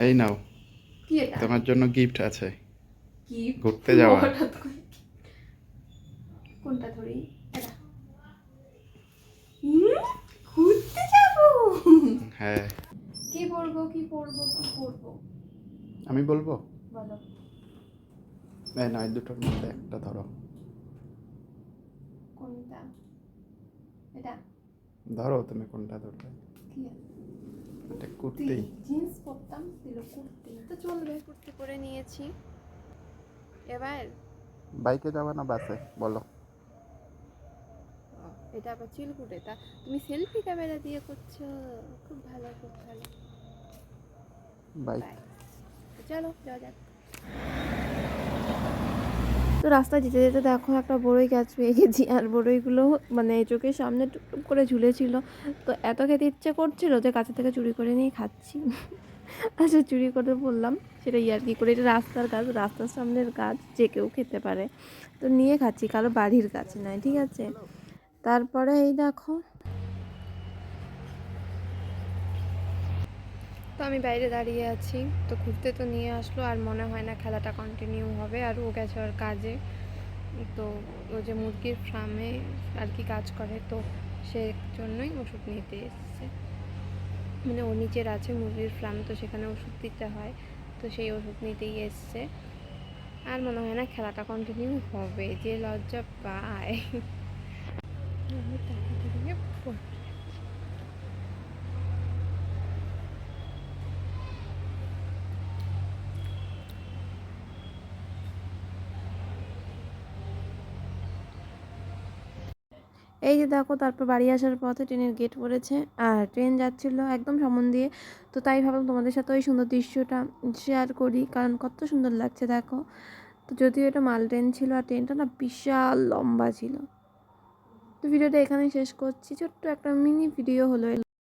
এই নাও। কি এটা? তোমার জন্য গিফট আছে। কি ঘুরতে যাওয়া। কোনটা ধরি? এটা। ঘুরতে যাব? হ্যাঁ। কি পরবো কি পরবো কি পরবো? আমি বলব? বলো। নয় দুটোর মধ্যে একটা ধরো। কোনটা? এটা। ধরো তুমি কোনটা ধরবে এটা কুর্তি। জিন্স পরতাম দিল কুর্তি তো চলবে। কুর্তি পরে নিয়েছি। এবার? বাইকে যাবা না বাসে? বলো। এটা আবার চিলকুটে তা তুমি সেলফি ক্যামেরা দিয়ে করছ? খুব ভালো খুব ভালো। বাইক। বাই চলো যাওয়া যাক। তো রাস্তায় যেতে যেতে দেখো একটা বড়ই গাছ পেয়ে গেছি আর বড়ইগুলো মানে চোখের সামনে টুকটুক করে ঝুলেছিল। তো এত খেতে ইচ্ছে করছিল যে কাছে থেকে চুরি করে নিয়ে খাচ্ছি। আচ্ছা চুরি করে বললাম। সেটা ইয়ার কি করে, এটা রাস্তার গাছ রাস্তার সামনের গাছ যে কেউ খেতে পারে। তো নিয়ে খাচ্ছি, কারও বাড়ির গাছ নয় ঠিক আছে? তারপরে এই দেখো। তো আমি বাইরে দাঁড়িয়ে আছি, তো ঘুরতে তো নিয়ে আসলো, আর মনে হয় না খেলাটা কন্টিনিউ হবে, আর ও গেছে ওর কাজে। তো ও যে মুরগির ফার্মে আর কি কাজ করে, তো সে জন্যই ওষুধ নিতে এসছে। মানে ও নিচের আছে মুরগির ফার্ম, তো সেখানে ওষুধ দিতে হয়। তো সেই ওষুধ নিতেই এসছে। আর মনে হয় না খেলাটা কন্টিনিউ হবে। যে লজ্জা পায়। আমি তাকে এই যে দেখো, তারপর বাড়ি আসার পথে ট্রেনের গেট পড়েছে আর ট্রেন যাচ্ছিল একদম সামন দিয়ে। তো তাই ভাবলাম তোমাদের সাথে ওই সুন্দর দৃশ্যটা শেয়ার করি, কারণ কত সুন্দর লাগছে দেখো। তো যদিও এটা মাল ট্রেন ছিল আর ট্রেনটা না বিশাল লম্বা ছিল। তো ভিডিওটা এখানেই শেষ করছি। ছোট্ট একটা মিনি ভিডিও হলো